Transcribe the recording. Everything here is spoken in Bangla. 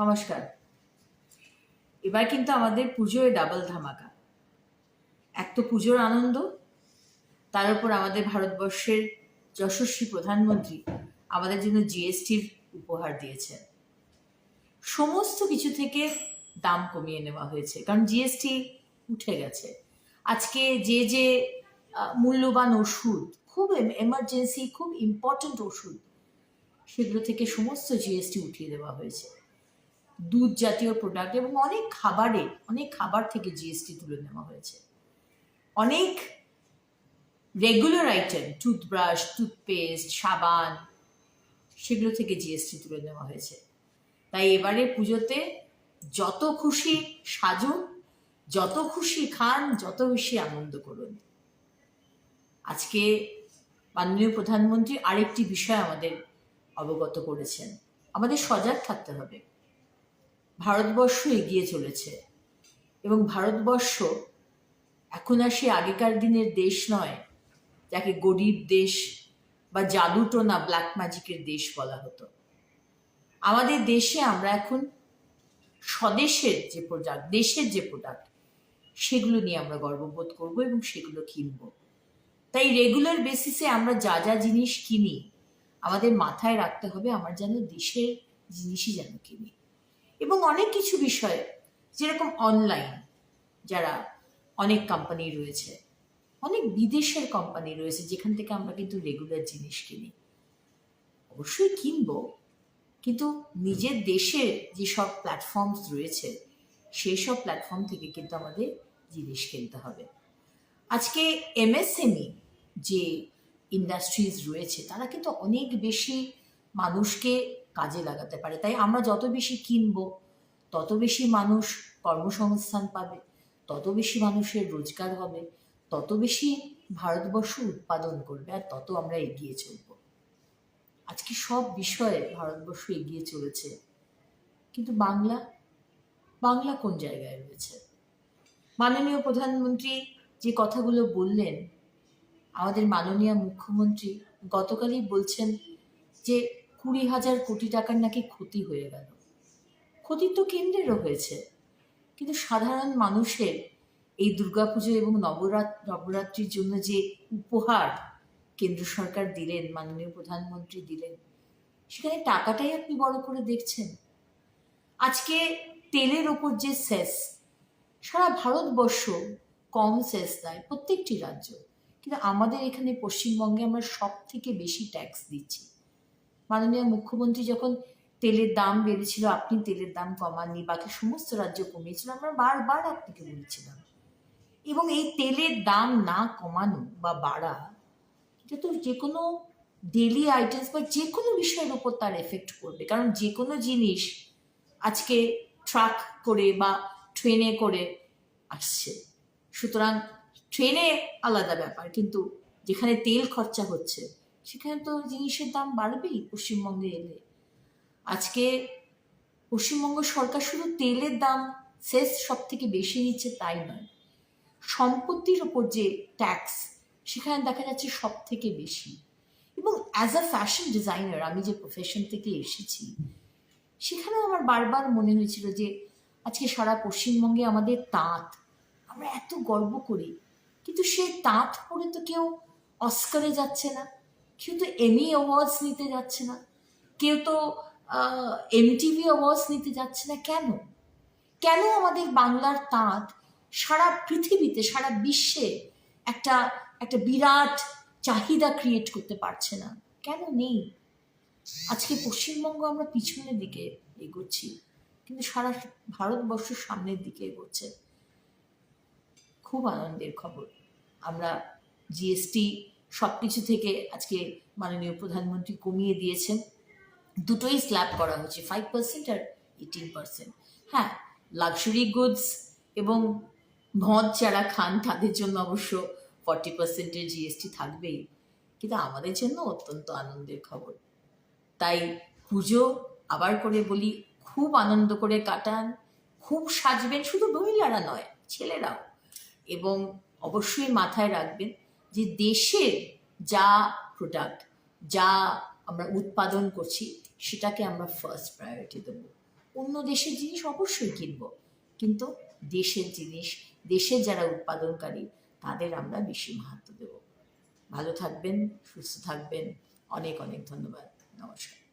নমস্কার। এবার কিন্তু আমাদের পুজোয় ডাবল ধামাকা। এক তো পুজোর আনন্দ, তার উপর আমাদের ভারতবর্ষের যশস্বী প্রধানমন্ত্রী আমাদের জন্য জিএসটির উপহার দিয়েছেন। সমস্ত কিছু থেকে দাম কমিয়ে নেওয়া হয়েছে, কারণ জিএসটি উঠে গেছে। আজকে যে যে মূল্যবান ওষুধ, খুব এমার্জেন্সি খুব ইম্পর্ট্যান্ট ওষুধ, সেগুলো থেকে সমস্ত জিএসটি উঠিয়ে দেওয়া হয়েছে। দুধ জাতীয় প্রোডাক্ট এবং অনেক খাবারে, অনেক খাবার থেকে জিএসটি তুলে নেওয়া হয়েছে। অনেক রেগুলার আইটেম টুথব্রাশ টুথপেস্ট সাবান, সেগুলো থেকে জিএসটি তুলে নেওয়া হয়েছে। তাই এবারে পুজোতে যত খুশি সাজুন, যত খুশি খান, যত বেশি আনন্দ করুন। আজকে মাননীয় প্রধানমন্ত্রী আরেকটি বিষয় আমাদের অবগত করেছেন। আমাদের সজাগ থাকতে হবে। ভারতবর্ষ এগিয়ে চলেছে এবং ভারতবর্ষ এখন আর সে আগেকার দিনের দেশ নয়, যাকে গরিব দেশ বা জাদুটোনা ব্ল্যাক ম্যাজিকের দেশ বলা হতো। আমাদের দেশে আমরা এখন স্বদেশের যে প্রোডাক্ট দেশের যে প্রোডাক্ট সেগুলো নিয়ে আমরা গর্ববোধ করব এবং সেগুলো কিনব। তাই রেগুলার বেসিসে আমরা যা যা জিনিস কিনি, আমাদের মাথায় রাখতে হবে, আমার যেন দেশের জিনিসই যেন কিনি। এবং অনেক কিছু বিষয়, যেরকম অনলাইন যারা অনেক কোম্পানি রয়েছে, অনেক বিদেশের কোম্পানি রয়েছে, যেখান থেকে আমরা কিন্তু রেগুলার জিনিস কিনি। অবশ্যই কিনবো, কিন্তু নিজের দেশের যেসব প্ল্যাটফর্মস রয়েছে সেই সব প্ল্যাটফর্ম থেকে কিন্তু আমাদের জিনিস কিনতে হবে। আজকে এমএসএমই E যে ইন্ডাস্ট্রিজ রয়েছে, তারা কিন্তু অনেক বেশি মানুষকে কাজে লাগাতে পারে। তাই আমরা যত বেশি কিনবো, তত বেশি মানুষ কর্মসংস্থান পাবে, তত বেশি মানুষের রোজগার হবে, তত বেশি ভারতবর্ষ উৎপাদন করবে আর তত আমরা এগিয়ে চলব। আজকে সব বিষয়ে ভারতবর্ষ এগিয়ে চলেছে। কিন্তু বাংলা বাংলা কোন জায়গায় রয়েছে? মাননীয় প্রধানমন্ত্রী যে কথাগুলো বললেন, আমাদের মাননীয় মুখ্যমন্ত্রী গতকালই বলছেন যে কুড়ি হাজার কোটি টাকার নাকি ক্ষতি হয়ে গেল। ক্ষতি তো কেন্দ্রেরও হয়েছে। কিন্তু সাধারণ মানুষের এই দুর্গাপুজো এবং নবরাত, নবরাত্রির জন্য যে উপহার কেন্দ্র সরকার দিলেন, মাননীয় প্রধানমন্ত্রী দিলেন, সেখানে টাকাটাই আপনি বড় করে দেখছেন। আজকে তেলের ওপর যে সেস, সারা ভারতবর্ষ কম সেস দেয় প্রত্যেকটি রাজ্য। কিন্তু আমাদের এখানে পশ্চিমবঙ্গে আমরা সব থেকে বেশি ট্যাক্স দিচ্ছি। মাননীয় মুখ্যমন্ত্রী যখন তেলের দাম বেড়েছিল, আপনি তেলের দাম কমাননি, বাকি সমস্ত রাজ্য কমিয়েছিল, আমরা বারবার আপনাকে বলেছিলাম। এবং এই তেলের দাম না কমানো বা বাড়া, এটা তো যে কোনো ডেলি আইটেমস বা যে কোনো বিষয়ের উপর তার এফেক্ট করবে। কারণ যে কোনো জিনিস আজকে ট্রাক করে বা ট্রেনে করে আসছে। সুতরাং ট্রেনে আলাদা ব্যাপার, কিন্তু যেখানে তেল খরচা হচ্ছে সেখানে তো জিনিসের দাম বাড়বেই পশ্চিমবঙ্গে এলে। আজকে পশ্চিমবঙ্গ সরকার শুধু তেলের দাম সেস সব থেকে বেশি নিচ্ছে তাই নয়, সম্পত্তির ওপর যে ট্যাক্স সেখানে দেখা যাচ্ছে সব থেকে বেশি। এবং অ্যাজ আ ফ্যাশন ডিজাইনার আমি যে প্রফেশন থেকে এসেছি, সেখানেও আমার বারবার মনে হয়েছিল যে আজকে সারা পশ্চিমবঙ্গে আমাদের তাঁত, আমরা এত গর্ব করি, কিন্তু সেই তাঁত পরে তো কেউ অস্কারে যাচ্ছে না। কেউ তো এমি অ্যাওয়ার্ডস নিতে যাচ্ছে না। কেউ তো এমটিভি অ্যাওয়ার্ডস নিতে যাচ্ছে না কেন? কেন আমাদের বাংলার তাঁত সারা পৃথিবীতে, সারা বিশ্বে একটা একটা বিরাট চাহিদা ক্রিয়েট করতে পারছে না? কেন নেই? আজকে পশ্চিমবঙ্গ আমরা পিছনের দিকে এগোচ্ছি, কিন্তু সারা ভারতবর্ষ সামনের দিকে এগোচ্ছে। খুব আনন্দের খবর। আমরা জিএসটি সব কিছু থেকে আজকে মাননীয় প্রধানমন্ত্রী কমিয়ে দিয়েছেন। দুটোই স্ল্যাব করা হচ্ছে ফাইভ পার্সেন্ট আর এইটিন পার্সেন্ট হ্যাঁ লাক্সারি গুডস এবং মদ যারা খান, তাদের জন্য অবশ্য ফর্টি পার্সেন্টের জিএসটি থাকবেই। কিন্তু আমাদের জন্য অত্যন্ত আনন্দের খবর। তাই পুজো আবার করে বলি, খুব আনন্দ করে কাটান, খুব সাজবেন, শুধু মহিলারা নয়, ছেলেরাও। এবং অবশ্যই মাথায় রাখবেন যে দেশের যা প্রোডাক্ট যা আমরা উৎপাদন করছি, সেটাকে আমরা ফার্স্ট প্রায়োরিটি দেব। অন্য দেশের জিনিস অবশ্যই কিনব, কিন্তু দেশের জিনিস, দেশের যারা উৎপাদনকারী, তাদের আমরা বেশি মাহাত্ম দেব। ভালো থাকবেন, সুস্থ থাকবেন। অনেক অনেক ধন্যবাদ। নমস্কার।